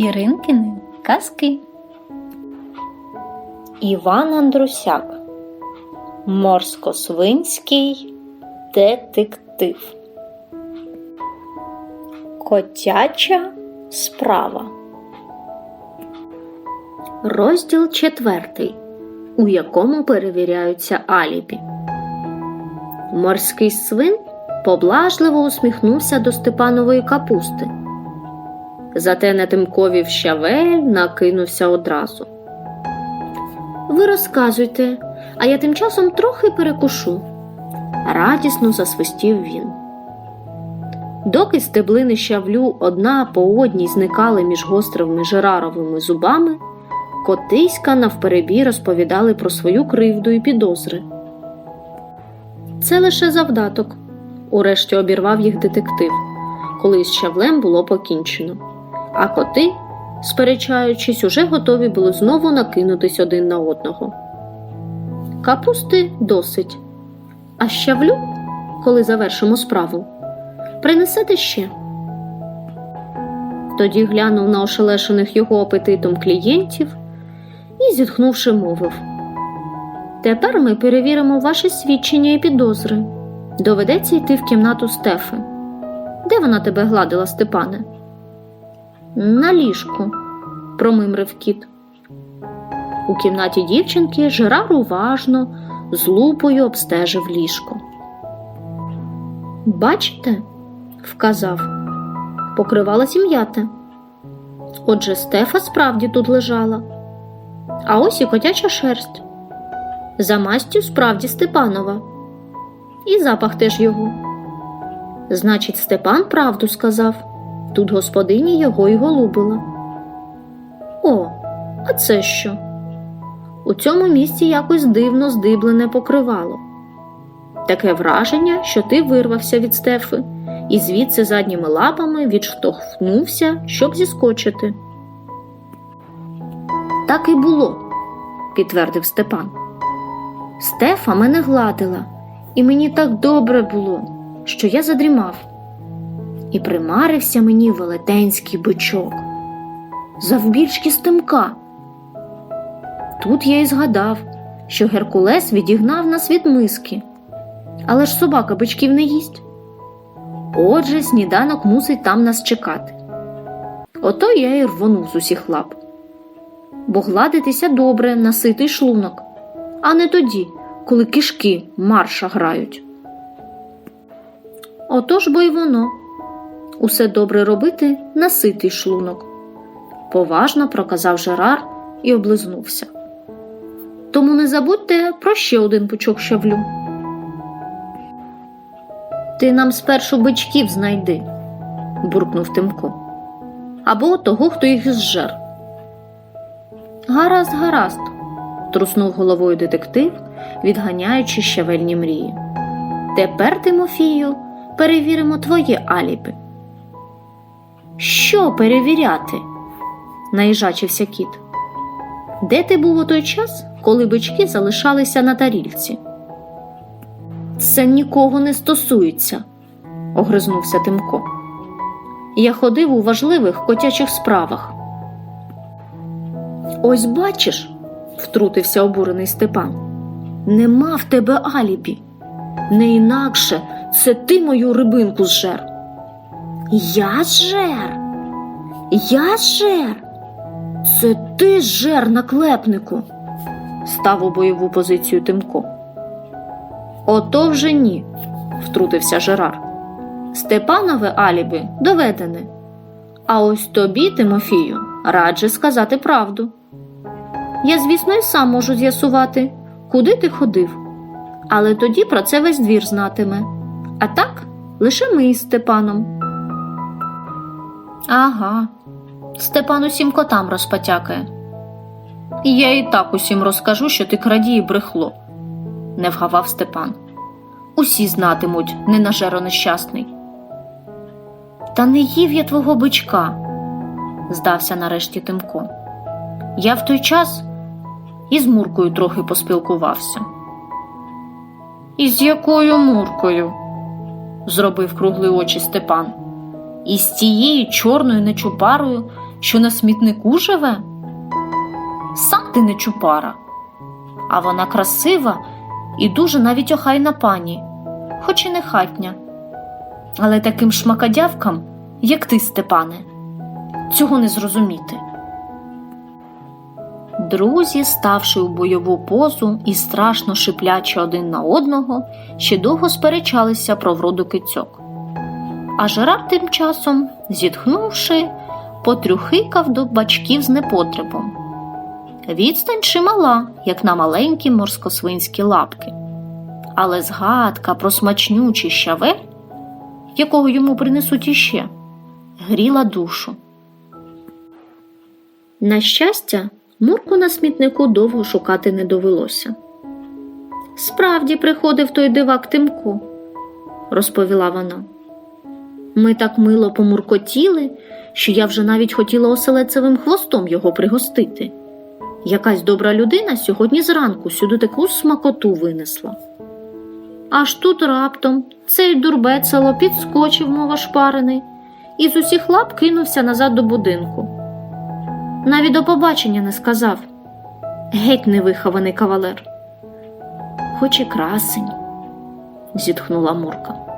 Іринкини казки. Іван Андрусяк Морсько-свинський детектив. Котяча справа. Розділ четвертий, у якому перевіряються алібі. Морський свин поблажливо усміхнувся до Степанової капусти. Зате на Тимкові щавель накинувся одразу. Ви розказуйте, а я тим часом трохи перекушу. Радісно засвистів він. Доки стеблини щавлю одна по одній зникали між гострими жераровими зубами, котиська навперебій розповідали про свою кривду і підозри. Це лише завдаток, урешті обірвав їх детектив, коли з щавлем було покінчено. А коти, сперечаючись, уже готові були знову накинутись один на одного. Капусти досить. А щавлю, коли завершимо справу, принесете ще. Тоді глянув на ошелешених його апетитом клієнтів і, зітхнувши, мовив Тепер ми перевіримо ваше свідчення і підозри. Доведеться йти в кімнату Стефи. Де вона тебе гладила, Степане? На ліжку, промимрив кіт. У кімнаті дівчинки Жерар уважно з лупою обстежив ліжко. Бачите, вказав, покривала сім'яте. Отже, Стефа справді тут лежала. А ось і котяча шерсть. За мастю справді Степанова. І запах теж його. Значить, Степан правду сказав. Тут господині його й голубила. О, а це що? У цьому місці якось дивно здиблене покривало. Таке враження, що ти вирвався від стефи і звідси задніми лапами відштовхнувся, щоб зіскочити. Так і було, підтвердив Степан. Стефа мене гладила, і мені так добре було, що я задрімав. І примарився мені велетенський бичок, завбільшки стимка. Тут я й згадав, що Геркулес відігнав нас від миски, але ж собака бичків не їсть. Отже, сніданок мусить там нас чекати. Ото я й рвонув з усіх лап. Бо гладитися добре на ситий шлунок, а не тоді, коли кишки марша грають. Отож бо й воно. Усе добре робити на ситий шлунок, поважно проказав Жерар і облизнувся. Тому не забудьте про ще один пучок щавлю. Ти нам спершу бичків знайди, буркнув Тимко. Або того, хто їх зжер. Гаразд, гаразд, труснув головою детектив, відганяючи щавельні мрії. Тепер, Тимофію, перевіримо твоє алібі. Що перевіряти? наїжачився кіт. Де ти був у той час, коли бички залишалися на тарільці? Це нікого не стосується, огризнувся Тимко. Я ходив у важливих котячих справах. Ось бачиш, втрутився обурений Степан. Нема в тебе алібі. Не інакше це ти мою рибинку зжер. Я зжер. Я зжер. Це ти зжер наклепнику, став у бойову позицію Тимко. Ото вже ні, втрутився Жерар. Степанове алібі доведене. А ось тобі, Тимофію, радже сказати правду. Я, звісно, і сам можу з'ясувати, куди ти ходив, але тоді про це весь двір знатиме. А так лише ми із Степаном. Ага, Степан усім котам розпотякає. Я і так усім розкажу, що ти крадій брехло, не вгавав Степан. Усі знатимуть, ненажеро нещасний. Та не їв я твого бичка, здався нарешті Тимко. Я в той час із Муркою трохи поспілкувався. Із якою Муркою? зробив кругли очі Степан. Із тією чорною нечупарою, що на смітнику живе? Сам ти не чупара. А вона красива і дуже навіть охайна пані, хоч і не хатня. Але таким шмакодявкам, як ти, Степане, цього не зрозуміти. Друзі, ставши у бойову позу і страшно шиплячи один на одного, ще довго сперечалися про вроду кицьок. А Жерар тим часом, зітхнувши, потрюхикав до бачків з непотребом. Відстань чимала, як на маленькі морскосвинські лапки. Але згадка про смачнючий щавель, якого йому принесуть іще, гріла душу. На щастя, Мурку на смітнику довго шукати не довелося. Справді приходив той дивак Тимко, розповіла вона. Ми так мило помуркотіли, що я вже навіть хотіла оселецевим хвостом його пригостити. Якась добра людина сьогодні зранку сюди таку смакоту винесла. Аж тут раптом цей дурбецело підскочив, мов ошпарений, і з усіх лап кинувся назад до будинку. Навіть до побачення не сказав. Геть невихований кавалер. Хоч і красень, зітхнула Мурка.